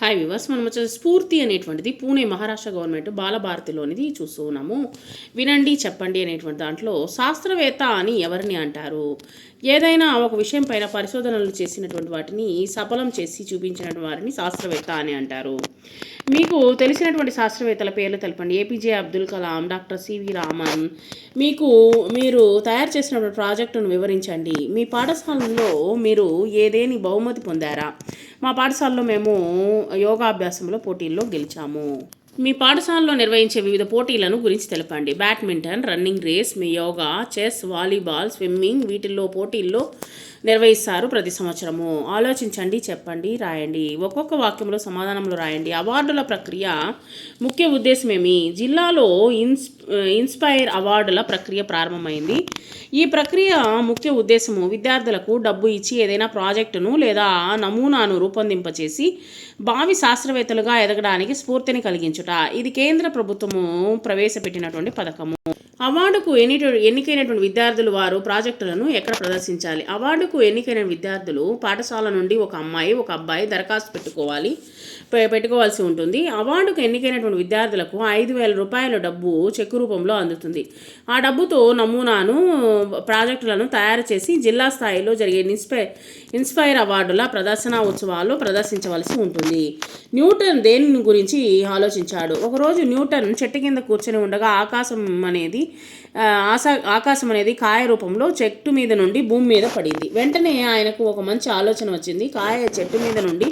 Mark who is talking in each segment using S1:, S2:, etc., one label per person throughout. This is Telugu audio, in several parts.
S1: హాయ్ వివర్స్ మనం వచ్చే స్ఫూర్తి అనేటువంటిది పూణే మహారాష్ట్ర గవర్నమెంట్ బాలభారతిలోనిది చూస్తూ ఉన్నాము. వినండి చెప్పండి అనేటువంటి దాంట్లో శాస్త్రవేత్త అని ఎవరిని అంటారు? ఏదైనా ఒక విషయం పైన పరిశోధనలు చేసినటువంటి వాటిని సఫలం చేసి చూపించిన వారిని శాస్త్రవేత్త అని అంటారు. మీకు తెలిసినటువంటి శాస్త్రవేత్తల పేర్లు తెలపండి. APJ Abdul Kalam doctor CV Raman. మీకు మీరు తయారు చేసినటువంటి ప్రాజెక్టును వివరించండి. మీ పాఠశాలలో మీరు ఏదేని బహుమతి పొందారా? మా పాఠశాలలో మేము యోగాభ్యాసంలో పోటీల్లో గెలిచాము. మీ పాఠశాలలో నిర్వహించే వివిధ పోటీలను గురించి తెలపండి. బ్యాడ్మింటన్ రన్నింగ్ రేస్ మీ యోగా చెస్ వాలీబాల్ స్విమ్మింగ్ వీటిల్లో పోటీల్లో నిర్వహిస్తారు ప్రతి సంవత్సరము. ఆలోచించండి చెప్పండి రాయండి. ఒక్కొక్క వాక్యంలో సమాధానంలో రాయండి. అవార్డుల ప్రక్రియ ముఖ్య ఉద్దేశం ఏమి జిల్లాలో ఇన్స్ ఇన్స్పైర్ అవార్డుల ప్రక్రియ ప్రారంభమైంది. ఈ ప్రక్రియ ముఖ్య ఉద్దేశము విద్యార్థులకు డబ్బు ఇచ్చి ఏదైనా ప్రాజెక్టును లేదా నమూనాను రూపొందింపచేసి భావి శాస్త్రవేత్తలుగా ఎదగడానికి స్ఫూర్తిని కలిగించుట. ఇది కేంద్ర ప్రభుత్వము ప్రవేశపెట్టినటువంటి పథకము. అవార్డుకు ఎన్ని ఎన్నికైనటువంటి విద్యార్థులు వారు ప్రాజెక్టులను ఎక్కడ ప్రదర్శించాలి? అవార్డుకు ఎన్నికైన విద్యార్థులు పాఠశాల నుండి ఒక అమ్మాయి ఒక అబ్బాయి దరఖాస్తు పెట్టుకోవాలి పె- పెట్టుకోవాల్సి ఉంటుంది. అవార్డుకు ఎన్నికైనటువంటి విద్యార్థులకు ఐదు వేల రూపాయల డబ్బు చెక్కు రూపంలో అందుతుంది. ఆ డబ్బుతో నమూనాను ప్రాజెక్టులను తయారు చేసి జిల్లా స్థాయిలో జరిగే ఇన్స్పై ఇన్స్పైర్ అవార్డుల ప్రదర్శన ఉత్సవాల్లో ప్రదర్శించవలసి ఉంటుంది. న్యూటన్ దేని గురించి ఆలోచించాడు. ఒకరోజు న్యూటన్ చెట్టు కింద కూర్చొని ఉండగా ఆకాశం అనేది ఆశ ఆకాశం అనేది కాయ రూపంలో చెట్టు మీద నుండి భూమి మీద పడింది. వెంటనే ఆయనకు ఒక మంచి ఆలోచన వచ్చింది. కాయ చెట్టు మీద నుండి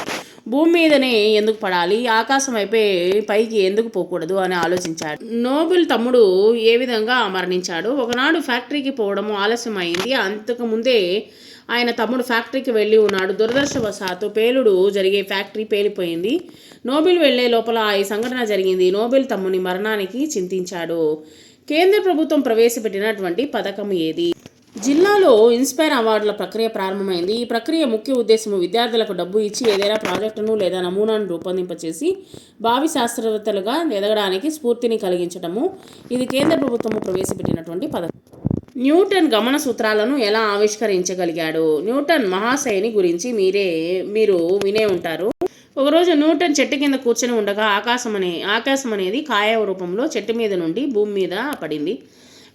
S1: భూమి మీదనే ఎందుకు పడాలి? ఆకాశం అయిపోయి పైకి ఎందుకు పోకూడదు అని ఆలోచించాడు. నోబెల్ తమ్ముడు ఏ విధంగా మరణించాడు? ఒకనాడు ఫ్యాక్టరీకి పోవడం ఆలస్యం అయింది అంతకు ముందే ఆయన తమ్ముడు ఫ్యాక్టరీకి వెళ్ళి ఉన్నాడు. దురదర్శవశాత్తు పేలుడు జరిగే ఫ్యాక్టరీ పేలిపోయింది. నోబెల్ వెళ్ళే లోపల ఈ సంఘటన జరిగింది. నోబెల్ తమ్ముని మరణానికి చింతించాడు. కేంద్ర ప్రభుత్వం ప్రవేశపెట్టినటువంటి పథకం ఏది? జిల్లాలో ఇన్స్పైర్ అవార్డుల ప్రక్రియ ప్రారంభమైంది. ఈ ప్రక్రియ ముఖ్య ఉద్దేశం విద్యార్థులకు డబ్బు ఇచ్చి ఏదైనా ప్రాజెక్టును లేదా నమూనాను రూపొందింపచేసి భావి శాస్త్రవేత్తలుగా ఎదగడానికి స్ఫూర్తిని కలిగించడము ఇది కేంద్ర ప్రభుత్వము ప్రవేశపెట్టినటువంటి పథకం. న్యూటన్ గమన సూత్రాలను ఎలా ఆవిష్కరించగలిగాడు? న్యూటన్ మహాశయని గురించి మీరే మీరు వినే ఉంటారు. ఒకరోజు న్యూటన్ చెట్టు కింద కూర్చొని ఉండగా ఆకాశం అనే ఆకాశం అనేది కాయ రూపంలో చెట్టు మీద నుండి భూమి మీద పడింది.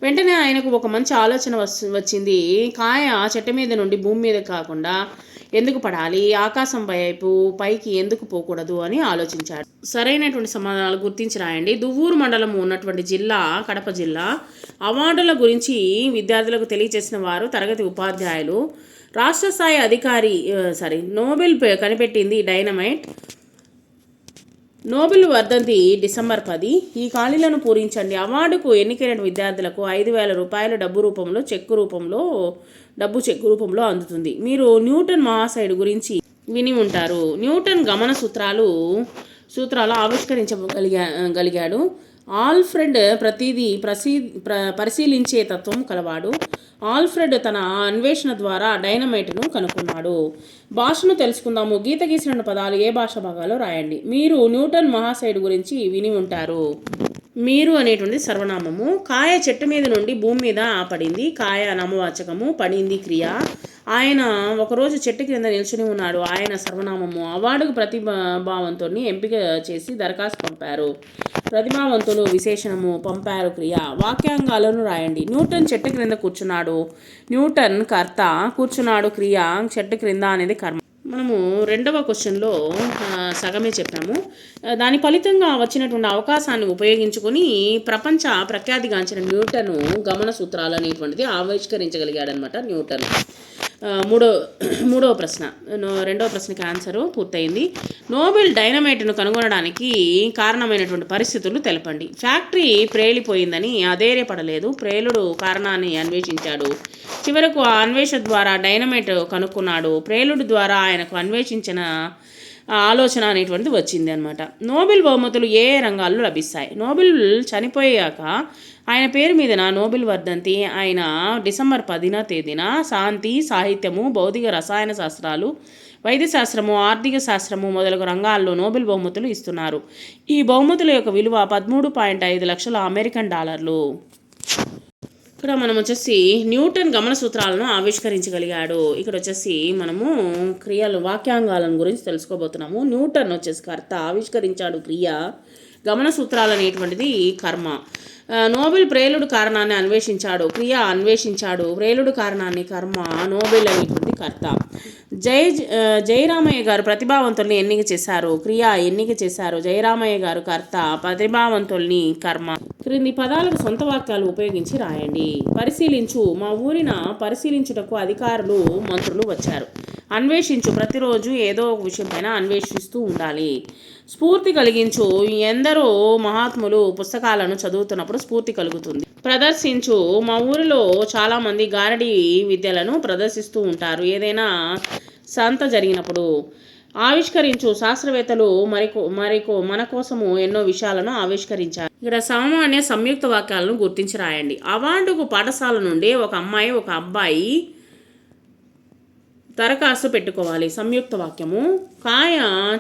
S1: వెంటనే ఆయనకు ఒక మంచి ఆలోచన వచ్చింది. కాయ చెట్టు మీద నుండి భూమి మీద కాకుండా ఎందుకు పడాలి? ఆకాశం వైపు పైకి ఎందుకు పోకూడదు అని ఆలోచించాడు. సరైనటువంటి సమాధానాలు గుర్తించి రాయండి దువ్వూరు మండలం ఉన్నటువంటి జిల్లా కడప జిల్లా అవార్డుల గురించి విద్యార్థులకు తెలియజేసిన వారు తరగతి ఉపాధ్యాయులు రాష్ట్ర స్థాయి అధికారి సారీ నోబెల్ కనిపెట్టింది డైనమైట్. నోబెల్ వర్ధంతి డిసెంబర్ పది. ఈ ఖాళీలను పూరించండి. అవార్డుకు ఎన్నికైన విద్యార్థులకు ఐదు వేల రూపాయల డబ్బు రూపంలో చెక్కు రూపంలో డబ్బు చెక్కు రూపంలో అందుతుంది. మీరు న్యూటన్ మహాశయుడు గురించి విని ఉంటారు. న్యూటన్ గమన సూత్రాలు సూత్రాలు ఆవిష్కరించగలిగా గలిగాడు ఆల్ఫ్రెడ్ ప్రతిదీ ప్రసీ ప్ర పరిశీలించే తత్వం కలవాడు. ఆల్ఫ్రెడ్ తన అన్వేషణ ద్వారా డైనమైట్ను కనుక్కున్నాడు. భాషను తెలుసుకుందాము. గీత గీసిన పదాలు ఏ భాష భాగాలో రాయండి. మీరు న్యూటన్ మహాశయుడు గురించి విని ఉంటారు. మీరు అనేటువంటి సర్వనామము. కాయ చెట్టు మీద నుండి భూమి మీద పడింది కాయ నామవాచకము. పడింది క్రియ. ఆయన ఒకరోజు చెట్టు కింద నిల్చుని ఉన్నాడు. ఆయన సర్వనామము. అవార్డుకు ప్రతిభావంతుని ఎంపిక చేసి దరఖాస్తు పంపారు. ప్రతిభావంతులు విశేషణము పంపారు. క్రియ వాక్యాంగాలను రాయండి. న్యూటన్ చెట్టు క్రింద కూర్చున్నాడు. న్యూటన్ కర్త కూర్చున్నాడు. క్రియ చెట్టు క్రింద అనేది కర్మ. మనము రెండవ క్వశ్చన్లో సగమే చెప్పాము. దాని ఫలితంగా వచ్చినటువంటి అవకాశాన్ని ఉపయోగించుకొని ప్రపంచ ప్రఖ్యాతిగాంచిన న్యూటను గమన సూత్రాలు అనేటువంటిది ఆవిష్కరించగలిగాడనమాట న్యూటన్. మూడో మూడవ ప్రశ్న. నో- రెండవ ప్రశ్నకి ఆన్సరు పూర్తయింది. నోబెల్ డైనమైట్ను కనుగొనడానికి కారణమైనటువంటి పరిస్థితులు తెలపండి. ఫ్యాక్టరీ ప్రేలిపోయిందని అధైర్యపడలేదు. ప్రేలుడు కారణాన్ని అన్వేషించాడు. చివరకు ఆ అన్వేషణ ద్వారా డైనమైట్ కనుక్కున్నాడు. ప్రేలుడు ద్వారా ఆయనకు అన్వేషించిన ఆలోచన అనేటువంటిది వచ్చింది అనమాట నోబెల్ బహుమతులు ఏ రంగాల్లో లభిస్తాయి? నోబెల్ చనిపోయాక ఆయన పేరు మీదన నోబెల్ వర్ధంతి ఆయన డిసెంబర్ పదిన తేదీన శాంతి సాహిత్యము భౌతిక రసాయన శాస్త్రాలు వైద్య శాస్త్రము ఆర్థిక శాస్త్రము మొదలగు రంగాల్లో నోబెల్ బహుమతులు ఇస్తున్నారు. ఈ బహుమతుల యొక్క విలువ పదమూడు పాయింట్ ఐదు లక్షల అమెరికన్ డాలర్లు. ఇక్కడ మనం వచ్చేసి న్యూటన్ గమన సూత్రాలను ఆవిష్కరించగలిగాడు. ఇక్కడ వచ్చేసి మనము క్రియలు వాక్యాంగాలను గురించి తెలుసుకోబోతున్నాము. న్యూటన్ వచ్చేసి కర్త ఆవిష్కరించాడు క్రియ. గమన సూత్రాలు అనేటువంటిది కర్మ నోబెల్ ప్రేలుడు కారణాన్ని అన్వేషించాడు క్రియ అన్వేషించాడు ప్రేలుడు కారణాన్ని కర్మ నోబెల్ అనేటువంటి కర్త. జై జయరామయ్య గారు ప్రతిభావంతుల్ని ఎన్నిక చేశారు క్రియ ఎన్నిక చేశారు జయరామయ్య గారు కర్త ప్రతిభావంతుల్ని కర్మ. క్రింది పదాలకు సొంత వాక్యాలు ఉపయోగించి రాయండి. పరిశీలించు మా ఊరిన పరిశీలించుటకు అధికారులు మంత్రులు వచ్చారు. అన్వేషించు. ప్రతిరోజు ఏదో ఒక విషయం పైన అన్వేషిస్తూ ఉండాలి. స్ఫూర్తి కలిగించు. ఎందరో మహాత్ములు పుస్తకాలను చదువుతున్నప్పుడు స్ఫూర్తి కలుగుతుంది. ప్రదర్శించు. మా ఊరిలో చాలామంది గారడి విద్యలను ప్రదర్శిస్తూ ఉంటారు. ఏదైనా సంత జరిగినప్పుడు ఆవిష్కరించు. శాస్త్రవేత్తలు మరికో మరికో మన కోసము ఎన్నో విషయాలను ఆవిష్కరించారు. ఇక్కడ సామాన్య సంయుక్త వాక్యాలను గుర్తించి రాయండి. అవార్డుకు పాఠశాల నుండి ఒక అమ్మాయి ఒక అబ్బాయి దరఖాస్తు పెట్టుకోవాలి. సంయుక్త వాక్యము. కాయ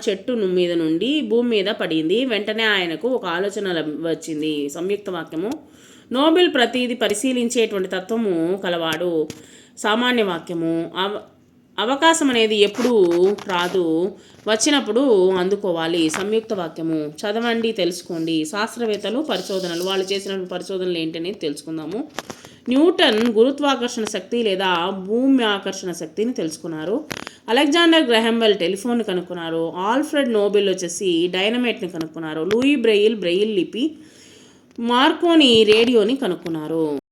S1: చెట్టు మీద నుండి భూమి మీద పడింది. వెంటనే ఆయనకు ఒక ఆలోచన వచ్చింది. సంయుక్త వాక్యము. నోబెల్ ప్రతిది పరిశీలించేటువంటి తత్వము కలవాడు. సామాన్య వాక్యము. అవ అవకాశం అనేది ఎప్పుడూ రాదు. వచ్చినప్పుడు అందుకోవాలి. సంయుక్త వాక్యము. చదవండి తెలుసుకోండి. శాస్త్రవేత్తలు పరిశోధనలు వాళ్ళు చేసిన పరిశోధనలు ఏంటనేది తెలుసుకుందాము. న్యూటన్ గురుత్వాకర్షణ శక్తి లేదా భూమి ఆకర్షణ శక్తిని తెలుసుకున్నారు. అలెగ్జాండర్ గ్రహంబెల్ టెలిఫోన్ కనుక్కున్నారు. ఆల్ఫ్రెడ్ నోబెల్ వచ్చేసి డైనమైట్ని కనుక్కున్నారు. లూయి బ్రెయిల్ బ్రెయిల్ లిపి మార్కోని రేడియోని కనుక్కున్నారు.